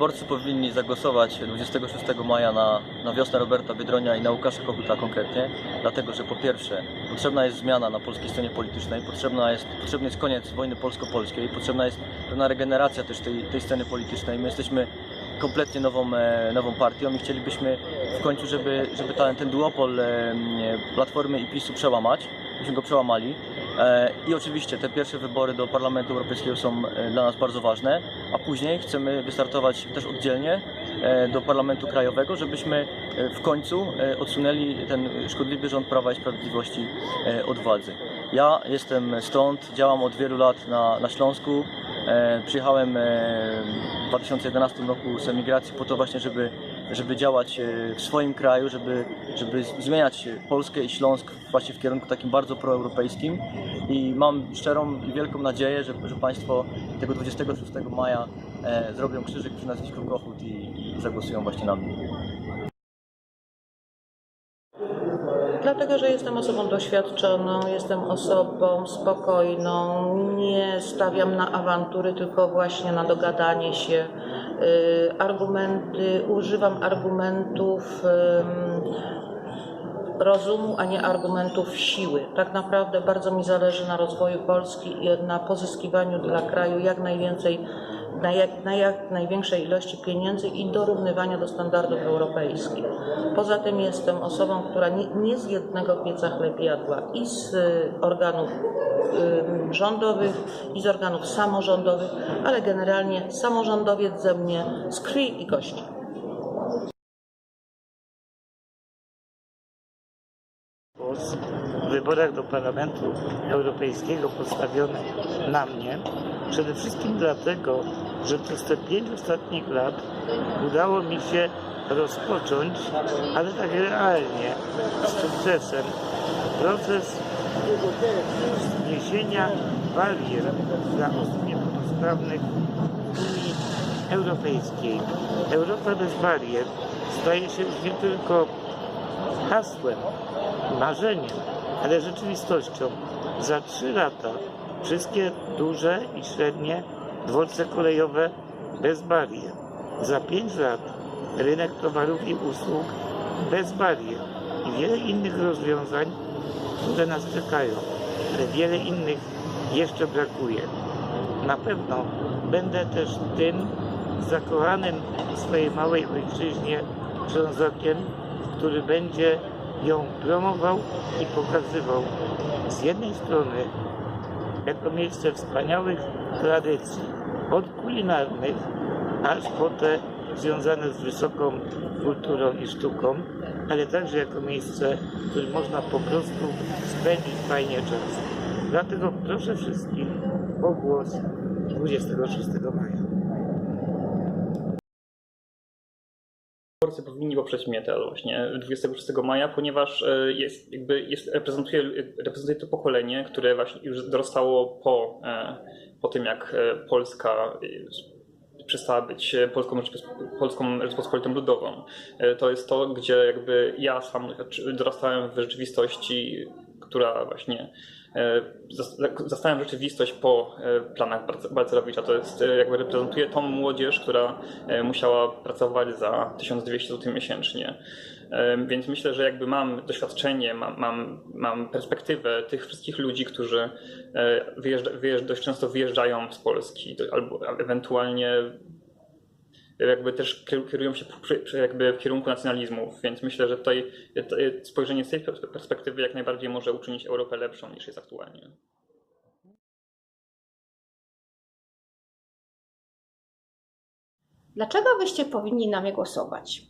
Wyborcy powinni zagłosować 26 maja na, na wiosnę Roberta Biedronia i na Łukasza Kochuta konkretnie, dlatego że po pierwsze potrzebna jest zmiana na polskiej scenie politycznej, potrzebna jest, potrzebny jest koniec wojny polsko-polskiej, potrzebna jest pewna regeneracja też tej, tej sceny politycznej. My jesteśmy kompletnie nową, e, nową partią i chcielibyśmy w końcu, żeby, żeby ten, ten duopol e, Platformy i PiSu przełamać, byśmy go przełamali. E, I oczywiście te pierwsze wybory do Parlamentu Europejskiego są e, dla nas bardzo ważne, a później chcemy wystartować też oddzielnie e, do Parlamentu Krajowego, żebyśmy w końcu odsunęli ten szkodliwy rząd Prawa i Sprawiedliwości od władzy. Ja jestem stąd, działam od wielu lat na, na Śląsku. Przyjechałem w 2011 roku z emigracji po to właśnie, żeby, żeby działać e, w swoim kraju, żeby, żeby zmieniać Polskę i Śląsk właśnie w kierunku takim bardzo proeuropejskim i mam szczerą i wielką nadzieję, że, że Państwo tego 26 maja e, zrobią krzyżyk przy nazwisku Kochut i, i zagłosują właśnie na mnie. Dlatego, że jestem osobą doświadczoną, jestem osobą spokojną, nie stawiam na awantury, tylko właśnie na dogadanie się. Y, Argumenty, używam argumentów rozumu, a nie argumentów siły. Tak naprawdę bardzo mi zależy na rozwoju Polski i na pozyskiwaniu dla kraju jak najwięcej, na jak, na jak największej ilości pieniędzy i dorównywaniu do standardów europejskich. Poza tym jestem osobą, która nie, nie z jednego pieca chleb jadła i z y, organów y, rządowych i z organów samorządowych, ale generalnie samorządowiec ze mnie z krwi i kości. Głos w wyborach do Parlamentu Europejskiego postawiony na mnie. Przede wszystkim dlatego, że przez te pięć ostatnich lat udało mi się rozpocząć, ale tak realnie, z sukcesem, proces zniesienia barier dla osób niepełnosprawnych w Unii Europejskiej. Europa bez barier staje się już nie tylko hasłem, marzeniem, ale rzeczywistością. Za trzy lata wszystkie duże i średnie dworce kolejowe bez barier. Za pięć lat rynek towarów i usług bez barier i wiele innych rozwiązań, które nas czekają, ale wiele innych jeszcze brakuje. Na pewno będę też tym zakochanym w swojej małej ojczyźnie Ślązakiem, który będzie ją promował i pokazywał z jednej strony jako miejsce wspaniałych tradycji, od kulinarnych aż po te związane z wysoką kulturą i sztuką, ale także jako miejsce, w którym można po prostu spędzić fajnie czas. Dlatego proszę wszystkich o głos 26 maja. Wyborcy powinni poprzeć mnie teraz właśnie 26 maja, ponieważ e, jest, jakby jest, reprezentuje, reprezentuje to pokolenie, które właśnie już dorastało po, e, po tym, jak e, Polska przestała być Polską, Polską Rzeczpospolitą Ludową. To jest to, gdzie jakby ja sam dorastałem w rzeczywistości, która właśnie e, zas- zastałem rzeczywistość po e, planach Balc- Balcerowicza. To jest e, jakby reprezentuje tą młodzież, która musiała pracować za 1200 zł miesięcznie. Więc myślę, że jakby mam doświadczenie, mam, mam, mam perspektywę tych wszystkich ludzi, którzy wyjeżdża, wyjeżdża, dość często wyjeżdżają z Polski albo ewentualnie jakby też kieru- kierują się jakby w kierunku nacjonalizmów, więc myślę, że tutaj spojrzenie z tej perspektywy jak najbardziej może uczynić Europę lepszą niż jest aktualnie. Dlaczego byście powinni na mnie głosować?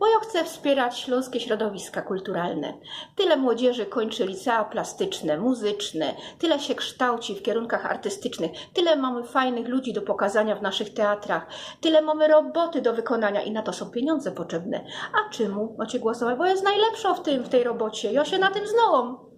Bo ja chcę wspierać śląskie środowiska kulturalne. Tyle młodzieży kończy licea plastyczne, muzyczne, tyle się kształci w kierunkach artystycznych, tyle mamy fajnych ludzi do pokazania w naszych teatrach, tyle mamy roboty do wykonania i na to są pieniądze potrzebne. A czemu macie głosować? Bo jest najlepszą w tym, w tej robocie. Ja się na tym znałam.